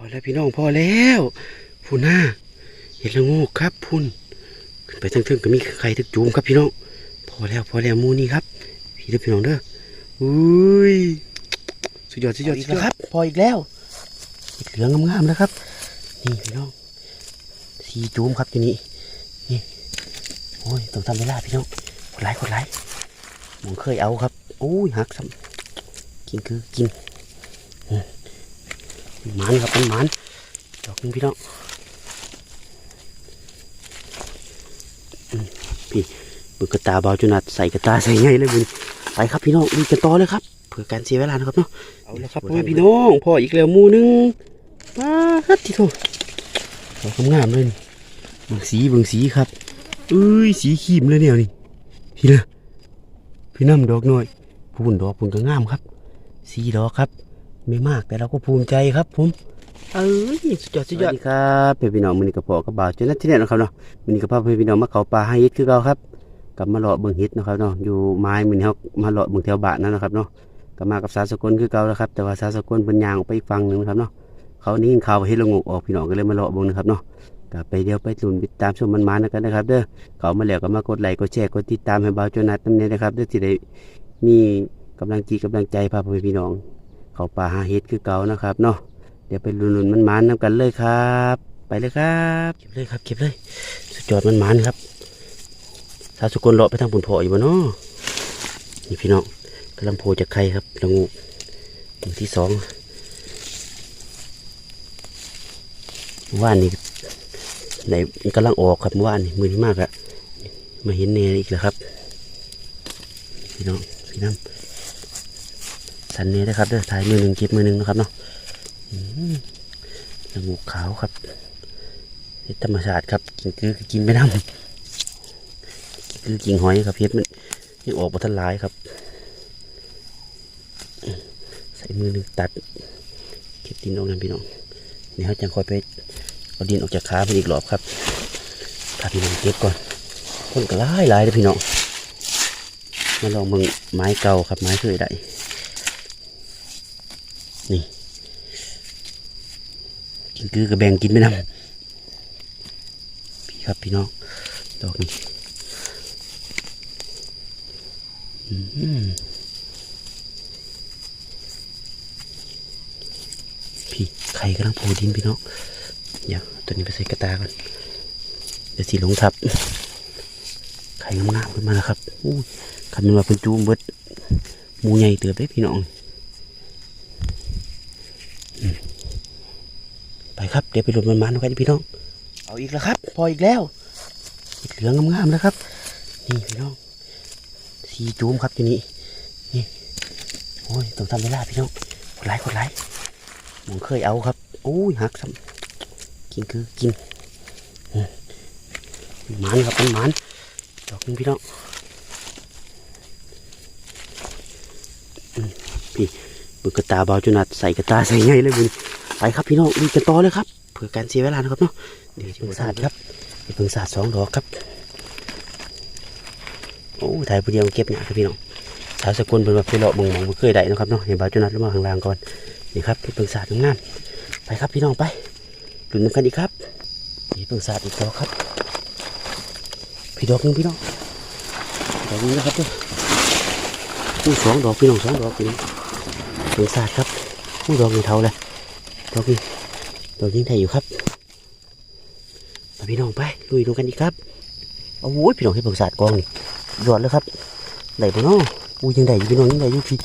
อแล้วพี่น้องพอแล้วพูน่าเห็ดละโงูครับพุ่นขึ้นไปทั้งเทิงๆก็มีไข่ทึกจูมครับพี่น้องพอแล้วพอแล้วหมูนี่ครับ พี่เด้อพี่น้องเด้ออุ้ยสุดยอดสุดยอดสุดยอดครับ พออีกแล้วเห็ดเหลืองงามๆแล้วครับ นี่พี่น้องสีจูมครับทีนี้นี่โอ้ยต้องทำเวลาพี่น้องกดไลค์กดไลค์ผมเคยเอาครับโอ้ยหักซ้ำกินคือกิน หมันครับเป็นหมันดอกหนึงพี่น้องอืมพี่บึกกระตาเบาจนนัดใส่กระตาใส่ไงเลยบุญไปครับพี่น้องลุยกันต่อเลยครับเพื่อการเสียเวลานะครับเนาะเอาละครับพ่อแม่พี่น้องพ่ออีกแล้วหมูหนึงมาฮัดที่โถดอกงามๆเลยนี่เบิ่งสีเบิ่งสีครับเอ้ยสีขีมเลยเนี่ยนี่พี่นะพี่น้ำดอกน้อยพูนดอกพูนก็งามครับสีดอกครับ ไม่มากแต่เราก็ภูมิใจครับผมเอ้ยสุดยอดสุดยอดครับเพื่อนพี่น้องมือนี้กระเพาะกระบ่าวจนนัดที่เนี่ยนะครับเนาะมือนี้กระเพาะเพื่อนพี่น้องมาเขาปลาให้เฮ็ดคือเก่าครับกับมาเลาะเบิ่งฮ็ดนะครับเนาะอยู่ไม้มือนี้เขามาเลาะเบิ่งแถวบ้านนั่นนะครับเนาะก็มากับสาสกลคือเก่าแล้วครับแต่ว่าสาสกลเป็นยางออกไปอีกฝั่งหนึ่งนะครับเนาะเขานี่ข่าวว่าเฮ็ดละงกออกพี่น้องก็เลยมาเลาะเบิ่งนะครับเนาะก็ไปเดียวไปลุ้นติดตามชมมันมานะกันนะครับเด้อเขามาแล้วก็มากดไลค์กดแชร์กดติดตามให้บ่าวจนนัดนำเนี่ยนะครับเด้อที่ได้มีกำลังจีกำลังใจพาพ่อแม่พี่น้อง เขาป่าหาเห็ดคือเก่านะครับเนาะเดี๋ยวไปลุนๆมันมันๆนำกันเลยครับ ไปเลยครับเก็บเลยครับเก็บเลย สุดยอดมันมันครับสาสุกลเลาะไปทางปุ่นพออยู่บ่เนาะนี่พี่น้องกำลังโผล่จากไข่ครับละงูตัวที่สองว่านนี่ไหนมันกำลังออกครับว่านนี่มือที่มากอะมาเห็นเนยอีกแล้วครับ พี่น้องพี่น้ำ สันนี้นะครับเด้อถ่ายมือหนึ่งเก็บมือหนึ่งนะครับเนาะอืมละงูขาวครับเฮ็ดธรรมชาติครับกินคือกินไม่ได้คือกินหอยครับเฮ็ดมันยังออกมาทันหลายครับ ใส่มือหนึ่งตัดเก็บดินออกนั่นพี่น้องเดี๋ยเราจะคอยไปเอาดินออกจากขาไปอีกรอบครับถ้าพี่น้องเก็บก่อนคนก็หลายหลายเลยพี่น้องมาลองมึงไม้เก่าครับไม้เคยได้ นี่กินคือกับแบ่งกินไม่นำพี่ครับพี่น้องดอกนี้พี่ไข่กำลังโผล่ดินพี่น้องเดี๋ยวเอาตัวนี้ไปใส่กระตาก่อนเดี๋ยวสีลงทับ ไข่งามๆขึ้นมาแล้วครับอู้ขันมันมาเป็นจูมเบิดมูใหญ่เติบได้พี่น้อง ไป ครับเดี๋ยวไปหลุดมันมันกันพี่น้อง เอาอีกแล้วครับ พออีกแล้วอีกเหลืองงามๆแล้วครับ นี่พี่น้องสีจูมครับทีนี้นี่โอ้ยต้องทำเวลาพี่น้องกดไลค์กดไลค์ผมเคยเอาครับโอ้ยหักซ้ำกินคือกินอืมมันครับมันมันดอกหนึงพี่น้องอืมพี่บึกกระตาเบาจนนัดใส่กระตาใส่ไงเลยบุญ ไปครับพี่น้องลุยกันต่อเลยครับเพื่อการเสียเวลานะครับเนาะเดี๋ยวจะพิ่งสาดครับเดี๋ยวพิ่งสาดสองดอกครับโอ้ถ่ายผู้เดียวเก็บเนี่ยครับพี่น้องสาวสกุลเป็นแบบไปเลาะเบิ่งมองเคยได้นะครับเนาะเห็นบ่าวจุนัดลงมาข้างล่างก่อนนี่ครับเพิ่งสาดงามๆไปครับพี่น้องไปลุ้นนำกันอีกครับนี่พิ่งสาดอีกดอกครับพี่ดอกหนึงพี่น้องดอกนึงนะครับเด้ออู้สองดอกพี่น้องสองดอกพี่น้องพิ่งสาดครับอู้ดอกนี้เท่าเลย ดอกนี้ดอกยิงไทยอยู่ครับมาพี่น้องไปลุยลงกันอีกครับโอ้ยพี่น้องให้เบิกศาสตร์กองนี่ยอดเลยครับไหนบ่น้องอุ้ยยังได้อยู่พี่น้องยังได้อยู่พี่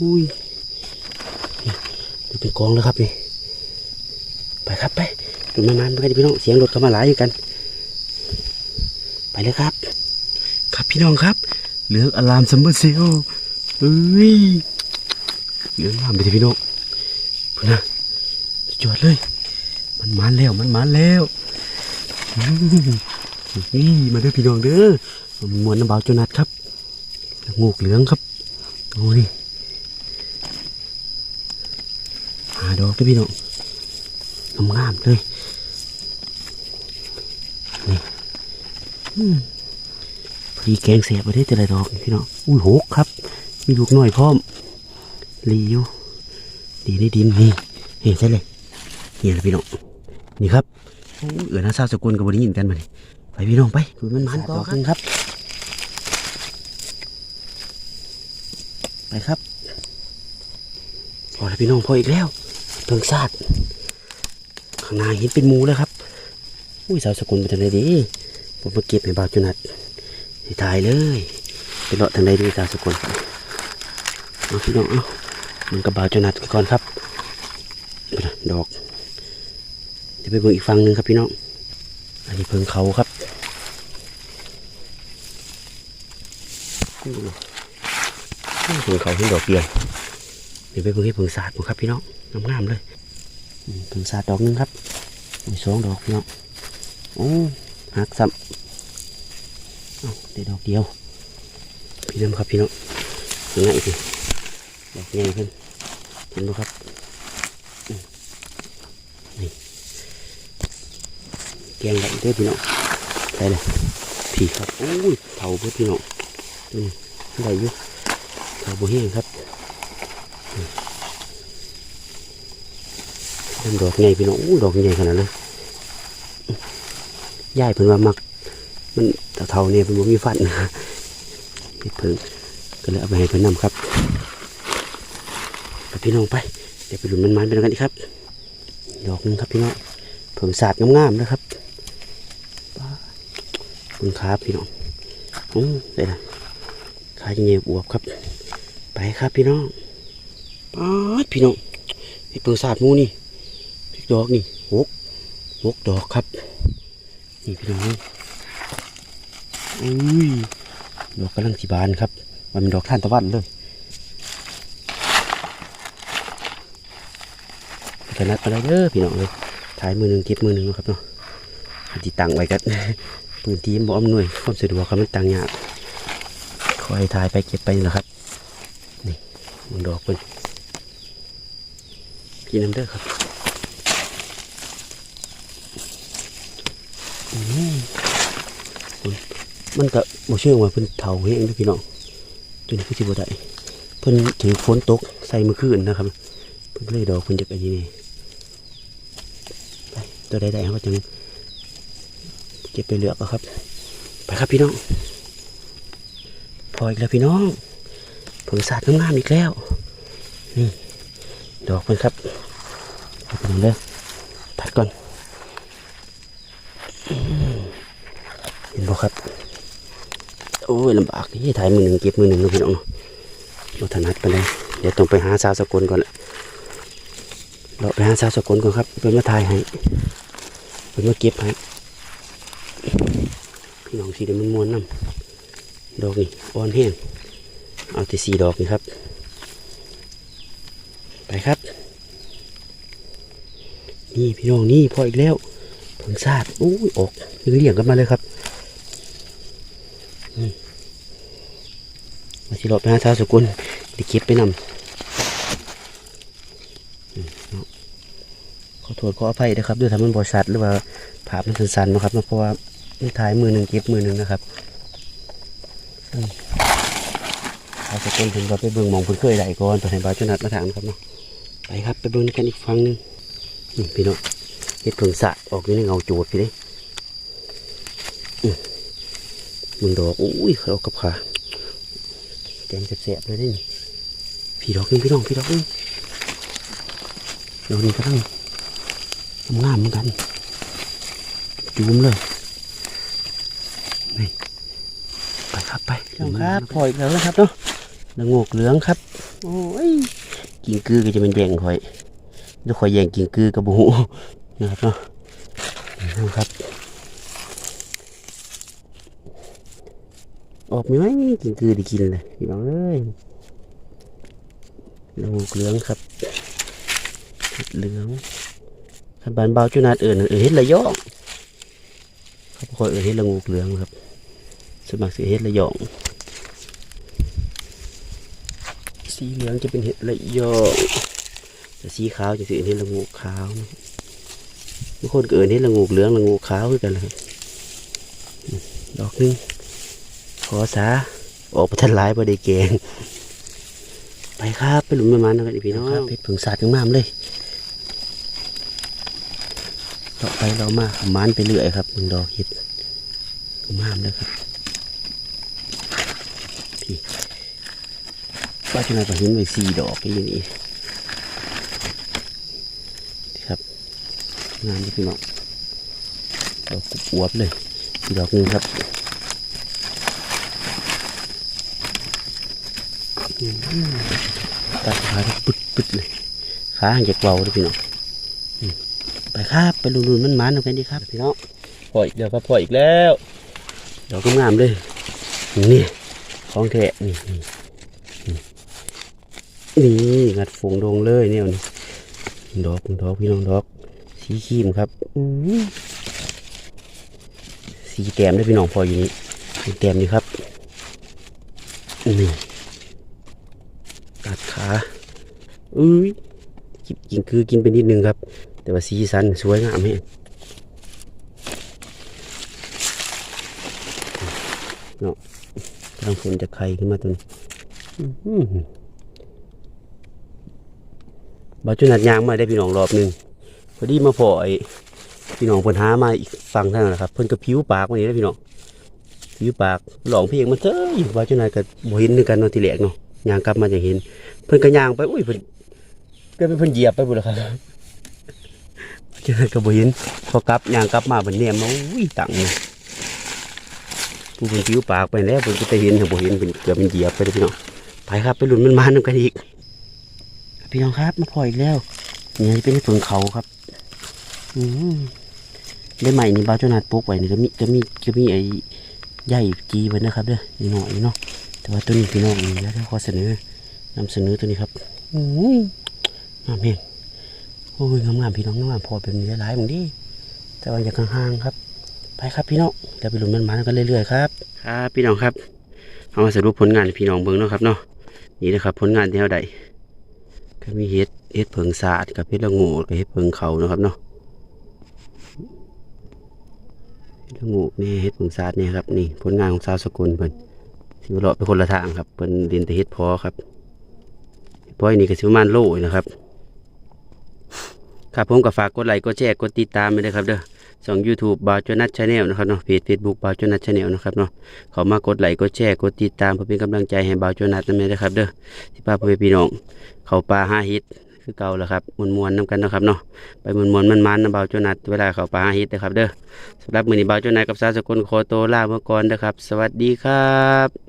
อุ้ยนี่ดูเป็นกองแล้วครับนี่ไปครับไปดูมันมันๆไปกันพี่น้องเสียงรถเข้ามาหลายอยู่กัน ไปเลยครับ ครับพี่น้องครับ เหลืองอลามซัมเบอร์เซลเฮ้ยเหลืองงามไปทีพี่น้องพุ่นะ ยอดเลย มันมาแล้วมันมาแล้วนี่มาเด้อพี่น้องเด้อมันมวนน้ำเบาจนัดครับงูเหลืองครับโอ้นี่หาดอกเด้อพี่น้องงามๆเลยนี่พอดีแกงเสียบไปได้แต่ละดอกพี่น้องอุ้ยหกครับ มีลูกน้อยพร้อมหลีอยู่ดีในดินนี่เห็นใช่เลย นี่แหละพี่น้องนี่ครับโอ้เอือนาซาสกุลกับบริยินกันมาเลยไปพี่น้องไปดูมันมันต่อครับ ไปครับพอแล้วพี่น้องพออีกแล้วเพิ่งซาดข้างหน้าเห็นเป็นหมูแล้วครับอุ้ยสาวสกุลไปทางไหนดีผมมาเก็บให้บ่าวจุนัดให้ถ่ายเลยไปเลาะทางใดดีสาวสกุลเอาพี่น้องเอามันกับบ่าวจุนัดก่อนครับเอาล่ะดอก เดี๋ยวไปเบิ่งอีกฝั่งหนึ่งครับพี่น้อง อันนี้เพิ่งเขาครับเพิ่งเขาเพิ่งดอกเดียเดี๋ยวไปเบิ่งให้เพิ่งสาดผมครับพี่น้องงามๆเลยเพิ่งสาดดอกนึงครับมีสองดอกพี่น้องโอ้หักซ้ำเอาได้ดอกเดียว พี่น้ำครับพี่น้องยังไงสิดอกใหญ่ขึ้นเห็นไหมครับอืมนี่ แกงแบบนี้พี่น้องได้เลยพี่ครับโอ้ยเผาเพื่อพี่น้องนี่ได้อยู่เผาบัวแห้งครับน้ำดอกใหญ่พี่น้องโอ้ดอกใหญ่ขนาดนั้นยายเพิ่นว่ามัก มันเท่าเนี่ยเพิ่นบ่มีฟันนะเฮ็ดเพิ่งก็เลยเอาไปให้เพิ่นนำครับพี่น้องไป เดี๋ยวไปลุ้นมันมันๆไปด้วยกันอีกครับดอกนึงครับพี่น้องเพิ่งสาดงามๆนะครับ เพิ่งขาพี่น้องอือได้ละขาจะเงียบอวบครับ ไปครับพี่น้องป๊าดพี่น้องเฮ็ดเพิ่งสาดมูนี่ดอกนี่หกหกดอกครับ นี่พี่น้องอุ้ยดอกกำลังสีบานครับ มันเป็นดอกท่านตะวันเลยขนาดอะไรเด้อพี่น้องเลยถ่ายมือหนึ่งเก็บมือหนึ่งนะครับเนาะอันที่ตั้งไว้กัน พื้นที่บ่อำนวยความสะดวกครับมันตั้งยากคอยถ่ายไปเก็บไปนี่แหละครับนี่มันดอกเป็นพี่น้ำเด้อครับมันก็บ่เชื่อว่าเพิ่นเฒ่าแฮงเด้อพี่น้องตัวนี้คือสิบ่ได้เพิ่นถือฝนตกใส่มื้อคืนนะครับ เพิ่นก็เลยดอกเพิ่นจะอันนี้นี่ไปตัวใดๆเขาก็จัง เก็บไปเลือกเอาครับ ไปครับพี่น้อง พออีกแล้วพี่น้องผลสาดงามๆอีกแล้ว นี่ดอกเพิ่นครับเอาไปเลยตัดก่อนเห็นบ่ครับ โอ้ยลำบากนี่ถ่ายมือหนึ่งเก็บมือหนึ่งนะพี่น้องเราถนัดไปเลยเดี๋ยวต้องไปหาสาวสกุลก่อนแหละเราไปหาสาวสกุลก่อนครับเป็นมาถ่ายให้เป็นมาเก็บให้ พี่น้องสีเดมันมวนน้ำดอกนี่อ่อนแห้งเอาแต่สีดอกนี่ครับ ไปครับ นี่พี่น้องนี่พออีกแล้วผงซาดโอ้ยออกเรียงกันมาเลยครับมาสิรอไปหาชาวสกุลไปเก็บไปนำเนาะขอโทษขออภัยนะครับด้วยทำมันบริษัทหรือว่าภาพมันสั้นๆนะครับเนาะเพราะว่า ไม่ถ่ายมือหนึ่งก็บมือหนึ่งนะครับอืมชาวสกุลเพิ่นว่าไปเบิ่งมองเพิ่นเคยได้ก่อนตอนให้บาวจนัดมาถามครับเนาะไปครับไปเบิ่งกันอีกฝั่งหนึงนี่พี่น้องเฮ็ดเพิ่งสะออกอยู่ในเงาโจดพี่เด้อืมมึงดอกอุ้ยเขาเอากับขาแกงแสบๆเลยนี่พี่ดอกนึงพี่น้องพี่ดอกนึงดอกนี้ก็ตั้งงามเหมือนกันจูมเลยนี่ไป ครับไปน้องครับพออีกแล้วนะครับเนาะละโงกเหลืองครับ โอ้ยกินกือก็จะเป็นแย่งคอยดูคอยแย่งกินกือกับบุหูนะครับเนาะนี่นะครับ ออกไหมไหมกินคือได้กินเลยพี่น้องเอ้ยละงูเหลืองครับเห็ดเหลืองขันบานเบาจุนาดเอื่นเอื่นเห็ดระยองเขาคอยเอื่นเห็ดละงูเหลืองครับสวนมัครสีเห็ดระยอง สีเหลืองจะเป็นเห็ดระยองแต่สีขาวจะเป็นเห็ดละงูขาวนะบางคนก็เอื่นเห็ดละงูเหลืองละงูขาวคือกันเลยครับอืมดอกหนึงขอซะออกไปทันหลายบ่ได้แกงไปครับไปหลุมมันๆนะครับพี่น้องเพชรผึ่งสาดงามๆเลยต่อไปเรามาขมานไปเรื่อยครับมึงดอกเห็ดงามเลยครับพี่ ว่าจะก็เห็นไว้สี่ดอกอย่างนี้ครับงามพี่น้องดอกอวบเลยดอกนึงครับตัดขาได้ปึ๊ดปึ๊ดเลยขาห่างจากเบาเลยพี่น้องไปครับไปลุนๆมันมันเอากันดีครับพี่น้องพออีกเดี๋ยวครับพออีกแล้วดอกงามๆเลยนี่ของแท้นี่ นี่งัดฝงดงเลยเนี่ยนี่ดอกดอกพี่น้องดอก สีครีมครับสีแต้มด้พี่น้องพออยู่นี่สีแต้มนี่ครับนี่ตัดขาอุ้ยกินคือกินไปนิดนึงครับ แต่ว่าสีสันสวยงามแฮะเนาะกำลังฝนจะไข่ขึ้นมาตัวนี้ บาจุนัดยางมาได้พี่น้องรอบหนึ่งพอดีมาพอไอ้พี่น้องเพิ่นหามาอีกฝั่งท่านนแหละครับเพิ่นก็ผิวปากมานี่นะพี่น้องผิวปากหลองเพลงมันเจ้ยบาจุนัดก็บ่เห็นนึงกันเนาะทีแรกเนาะยางกลับมาอย่างเห็น เพิ่นก็ยางไปอุ้ยเพิ่นก็เป็นเพิ่นเหยียบไปหมดแล้วครับเจอก็บ่เห็นพอกลับยางกลับมาเพิ่นแนมมาอุ้ยตังเลยผู้เพิ่นผิวปากไปแล้วเพิ่นก็จะเห็นบ่เห็นเพิ่นเกือบเป็นเหยียบไปเลยพี่น้องไปครับไปลุ้นมันมานำกันอีก พี่น้องครับมาพออีกแล้วนี่เป็นเพิ่งเขาครับ อืมได้ใหม่นี่บ้าวเจ้านาดปลูกไว้นี่ก็มีก็มีก็มีไอ้ใหญ่จีไว้นะครับเด้อนี่หน่อยเนาะแต่ว่าตัวนี้พี่น้องนี่นะที่ขอเสนอนำเสนอตัวนี้ครับโอ้ยงามเห็นโอ้ยงามๆพี่น้องงามๆพอเป็นนี้หลายๆมึงดิแต่ว่าอย่าห่างๆครับ ไปครับพี่น้องเดี๋ยวไปลุ้นมันมากันเรื่อยๆครับครับพี่น้องครับเอามาสรุปผลงานให้พี่น้องเบิ่งเนาะครับเนาะนี่นะครับผลงานที่เท่าใด ก็มีเห็ดเห็ดเพิงสาดกับเห็ดละงูกับเห็ดเพิงเขานะครับเนาะเห็ดละงูนี่เห็ดเพิงสาดนี่ครับนี่ผลงานของสาวสกุลเพิ่นสิเลาะไปคนละทางครับเป็นเรียนแต่เฮ็ดพอครับพอยนี่ก็สิประมาณโลนะครับครับผมก็ฝากกดไลค์กดแชร์กดติดตามไปเลยครับเด้อ ช่อง YouTube บาวจนัทชาแนลนะครับเนาะเพจ Facebook บาวจนัทชาแนลนะครับเนาะเขามากดไลค์กดแชร์กดติดตามเพื่อเป็นกำลังใจให้บาวจนัทนั่นเองนะครับเด้อที่พาพ่อแม่พี่น้องเขาป่าห้าฮิตคือเก่าแล้วครับมวนมวนน้ำกันนะครับเนาะไปมวนมวนมันมันนะบาวจนัทเวลาเขาป่าห้าฮิตนะครับเด้อสำหรับมือนี้บาวจนัทกับสาวสกุลโคโตวลาเมื่อก่อนเด้อครับ สวัสดีครับ